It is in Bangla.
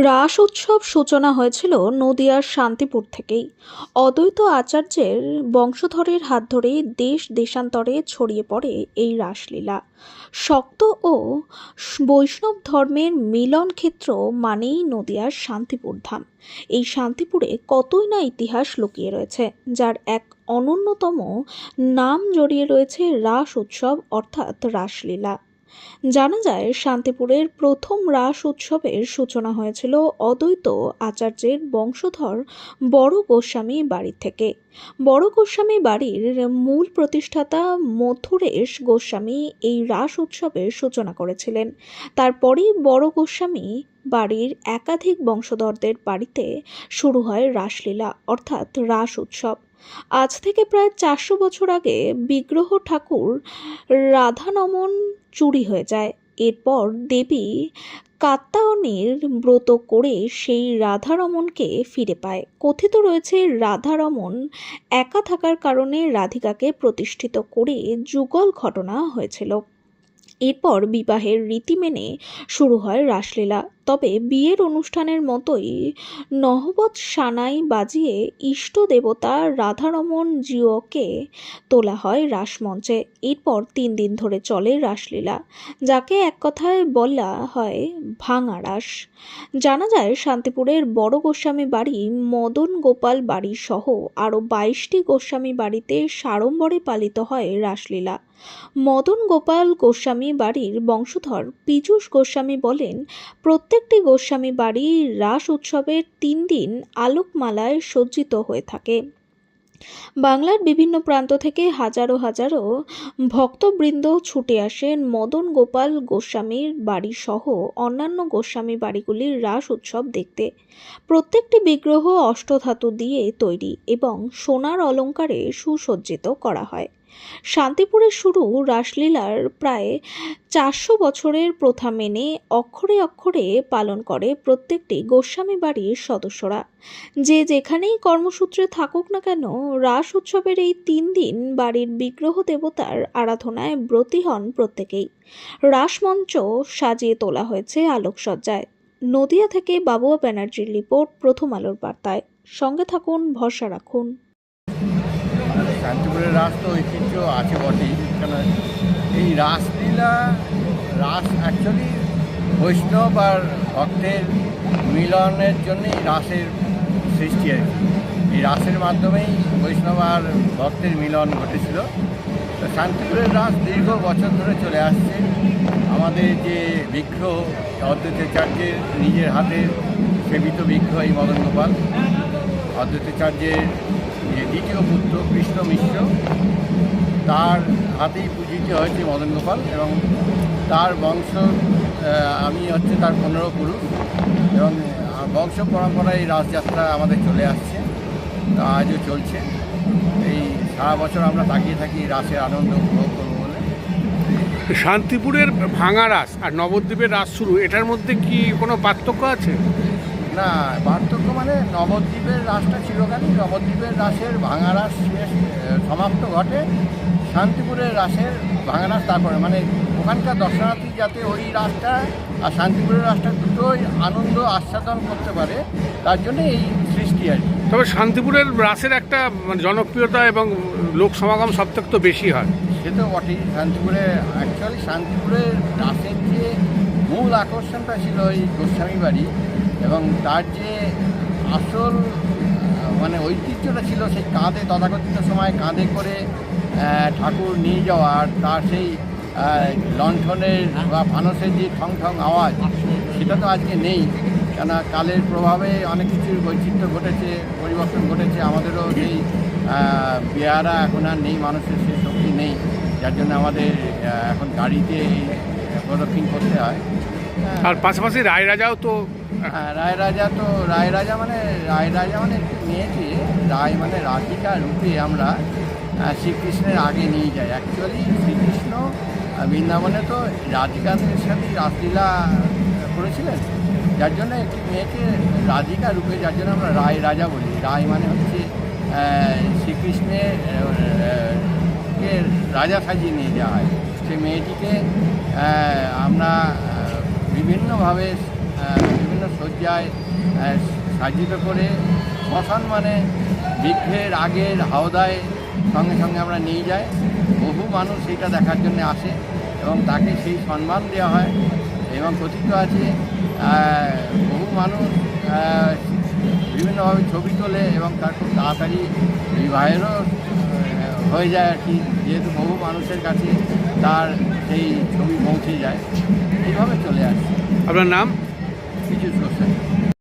রাস উৎসব সূচনা হয়েছিল নদিয়ার শান্তিপুর থেকেই। অদ্বৈত আচার্যের বংশধরের হাত ধরেই দেশ দেশান্তরে ছড়িয়ে পড়ে এই রাসলীলা। শক্ত ও বৈষ্ণব ধর্মের মিলন ক্ষেত্র মানেই নদিয়ার শান্তিপুর ধাম। এই শান্তিপুরে কতই না ইতিহাস লুকিয়ে রয়েছে, যার এক অনন্যতম নাম জড়িয়ে রয়েছে রাস উৎসব অর্থাৎ রাসলীলা। জানা যায়, শান্তিপুরের প্রথম রাস উৎসবের সূচনা হয়েছিল অদ্বৈত আচার্যের বংশধর বড় গোস্বামী বাড়ি থেকে। বড় গোস্বামী বাড়ির মূল প্রতিষ্ঠাতা মথুরেশ গোস্বামী এই রাস উৎসবের সূচনা করেছিলেন। তারপরেই বড় গোস্বামী বাড়ির একাধিক বংশধরদের বাড়িতে শুরু হয় রাসলীলা, অর্থাৎ রাস উৎসব। আজ থেকে প্রায় চারশো বছর আগে বিগ্রহ ঠাকুর রাধানমন চুরি হয়ে যায়। এরপর দেবী কাত্যায়নীর ব্রত করে সেই রাধারমণকে ফিরে পায়। কথিত রয়েছে রাধারমণ একা থাকার কারণে রাধিকাকে প্রতিষ্ঠিত করে যুগল ঘটনা হয়েছিল। এরপর বিবাহের রীতি মেনে শুরু হয় রাসলীলা। তবে বিয়ের অনুষ্ঠানের মতোই নহবত সানাই বাজিয়ে ইষ্ট দেবতা রাধারমণ জিওকে তোলা হয় রাসমঞ্চে। এরপর তিন দিন ধরে চলে রাসলীলা, যাকে এক কথায় বলা হয় ভাঙা রাস। জানা যায়, শান্তিপুরের বড় গোস্বামী বাড়ি মদন গোপাল বাড়ি সহ আরও বাইশটি গোস্বামী বাড়িতে সাড়ম্বরে পালিত হয় রাসলীলা। মদন গোপাল গোস্বামী বাড়ির বংশধর পীযূষ গোস্বামী বলেন প্রত্যেকটি গোস্বামী বাড়ি রাস উৎসবের তিন দিন আলোকমালায় সজ্জিত হয়ে থাকে। বাংলার বিভিন্ন প্রান্ত থেকে হাজারো হাজারো ভক্তবৃন্দ ছুটে আসেন মদন গোপাল গোস্বামীর বাড়ি সহ অন্যান্য গোস্বামী বাড়িগুলির রাস উৎসব দেখতে। প্রত্যেকটি বিগ্রহ অষ্টধাতু দিয়ে তৈরি এবং সোনার অলঙ্কারে সুসজ্জিত করা হয়। শান্তিপুরের শুরু রাসলীলার প্রায় চারশো বছরের প্রথা মেনে অক্ষরে অক্ষরে পালন করে প্রত্যেকটি গোস্বামী বাড়ির সদস্যরা। যে যেখানেই কর্মসূত্রে থাকুক না কেন, রাস উৎসবের এই তিন দিন বাড়ির বিগ্রহ দেবতার আরাধনায় ব্রতী হন প্রত্যেকেই। রাসমঞ্চ সাজিয়ে তোলা হয়েছে আলোকসজ্জায়। নদিয়া থেকে বাবুয়া ব্যানার্জির রিপোর্ট প্রথম আলোর বার্তায়। সঙ্গে থাকুন, ভরসা রাখুন। শান্তিপুরের রাস তো ঐতিহ্য আছে বটেই, কেন এই রাসলীলা, রাস অ্যাকচুয়ালি বৈষ্ণব আর ভক্তের মিলনের জন্যই রাসের সৃষ্টি আর এই রাসের মাধ্যমেই বৈষ্ণব আর ভক্তের মিলন ঘটেছিল। তো শান্তিপুরের রাস দীর্ঘ বছর ধরে চলে আসছে। আমাদের যে বিগ্রহ, অদ্বৈতাচার্যের নিজের হাতের সেবিত বিগ্রহ এই মদন গোপাল অদ্বৈতাচার্যের যে দ্বিতীয় পুত্র কৃষ্ণ মিশ্র তার হাতেই পূজিত হয়েছে মদন গোপাল এবং তার বংশ আমি হচ্ছে তার পনেরো পুরুষ এবং বংশ পরম্পরায় এই রাসযাত্রা আমাদের চলে আসছে তা আজও চলছে। এই সারা বছর আমরা তাকিয়ে থাকি রাসের আনন্দ উপভোগ করব বলে। শান্তিপুরের ভাঙা রাস আর নবদ্বীপের রাস শুরু এটার মধ্যে কি কোনো পার্থক্য আছে? না পার্থক্য মানে নবদ্বীপের রাসটা চিরকালই নবদ্বীপের রাসের ভাঙা রাস শেষ সমাপ্ত ঘটে। শান্তিপুরের রাসের ভাঙা রাস তারপরে মানে ওখানকার দর্শনার্থী যাতে ওই রাসটা আর শান্তিপুরের রাসটা দুটোই আনন্দ আস্বাদন করতে পারে তার জন্য এই সৃষ্টি আর কি। তবে শান্তিপুরের রাসের একটা মানে জনপ্রিয়তা এবং লোক সমাগম সব থেকে তো বেশি হয়। সে তো বটেই শান্তিপুরে অ্যাকচুয়ালি শান্তিপুরের রাসের যে মূল আকর্ষণটা ছিল ওই গোস্বামী বাড়ি এবং তার যে আসল মানে ঐতিহ্যটা ছিল সেই কাঁধে, তথাকথিত সময় কাঁধে করে ঠাকুর নিয়ে যাওয়া আর তার সেই লণ্ঠনের বা ফানসের যে ঠং ঠং আওয়াজ, সেটা তো আজকে নেই কেন কালের প্রভাবে অনেক কিছুর বৈচিত্র্য ঘটেছে, পরিবর্তন ঘটেছে, আমাদেরও সেই বেয়ারা এখন আর নেই, মানুষের সেই শক্তি নেই যার জন্য আমাদের এখন গাড়িতে প্রদক্ষিণ করতে হ্যাঁ। আর পাশাপাশি রায় রাজাও তো হ্যাঁ, রায় রাজা তো রায় রাজা মানে রায় রাজা মানে মেয়েকে রায় মানে রাধিকা রূপে আমরা শ্রীকৃষ্ণের আগে নিয়ে যাই। অ্যাকচুয়ালি শ্রীকৃষ্ণ বৃন্দাবনে তো রাধিকাদের সাথে রাসলীলা করেছিলেন। যার জন্য একটি মেয়েকে রাধিকা রূপে যার জন্য আমরা রায় রাজা বলি। রায় মানে হচ্ছে শ্রীকৃষ্ণের রাজা সাজিয়ে নিয়ে যাওয়া হয়। সেই মেয়েটিকে আমরা বিভিন্নভাবে আহ, সাজ্জিত করে শ্মশান মানে বৃক্ষের আগের হাওদায় সঙ্গে সঙ্গে আমরা নিয়ে যাই। বহু মানুষ সেইটা দেখার জন্য আসে এবং তাকে সেই সম্মান দেওয়া হয় এবং কথিত আছে বহু মানুষ বিভিন্নভাবে ছবি তোলে এবং তার খুব তাড়াতাড়ি বিবাহেরও হয়ে যায় আর কি। যেহেতু বহু মানুষের কাছে তার সেই ছবি পৌঁছে যায়। এইভাবে চলে আসছে আপনার নাম? কিছু সোশ্যাল